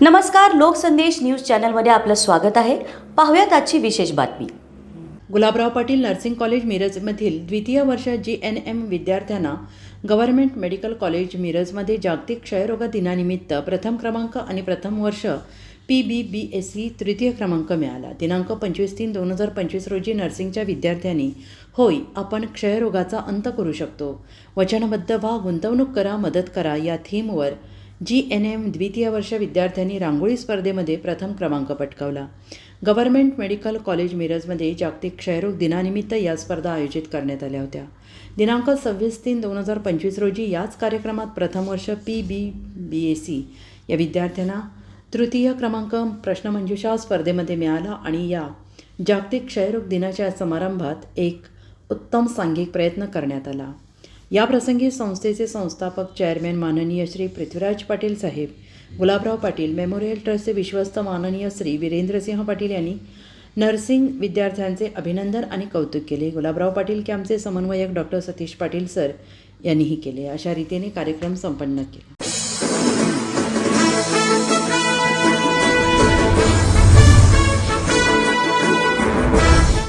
नमस्कार लोकसंदेश न्यूज चॅनलमध्ये आपलं स्वागत आहे. पाहूयात आजची विशेष बातमी. गुलाबराव पाटील नर्सिंग कॉलेज मिरजमधील द्वितीय वर्ष जी एन एम विद्यार्थ्यांना गव्हर्नमेंट मेडिकल कॉलेज मिरजमध्ये जागतिक क्षयरोग दिनानिमित्त प्रथम क्रमांक आणि प्रथम वर्ष P B B S C तृतीय क्रमांक मिळाला. दिनांक पंचवीस तीन दोन हजार पंचवीस रोजी नर्सिंगच्या विद्यार्थ्यांनी होय आपण क्षयरोगाचा अंत करू शकतो. वचनबद्ध व्हा गुंतवणूक करा मदत करा या थीमवर जी एन एम द्वितीय वर्ष विद्यार्थ्यांनी रांगोळी स्पर्धेमध्ये प्रथम क्रमांक पटकावला. गव्हर्नमेंट मेडिकल कॉलेज मिरजमध्ये जागतिक क्षयरोग दिनानिमित्त या स्पर्धा आयोजित करण्यात आल्या होत्या. दिनांक सव्वीस तीन दोन हजार पंचवीस रोजी याच कार्यक्रमात प्रथम वर्ष पी बी बी ए सी या विद्यार्थ्यांना तृतीय क्रमांक प्रश्नमंजुषा स्पर्धेमध्ये मिळाला आणि या जागतिक क्षयरोग दिनाच्या समारंभात एक उत्तम सांघिक प्रयत्न करण्यात आला. याप्रसंगी संस्थेचे संस्थापक चेअरमॅन माननीय श्री पृथ्वीराज पाटील साहेब गुलाबराव पाटील मेमोरियल ट्रस्टचे विश्वस्त माननीय श्री वीरेंद्रसिंह पाटील यांनी नर्सिंग विद्यार्थ्यांचे अभिनंदन आणि कौतुक केले. गुलाबराव पाटील कॅम्पचे समन्वयक डॉक्टर सतीश पाटील सर यांनीही केले. अशा रीतीने कार्यक्रम संपन्न केला.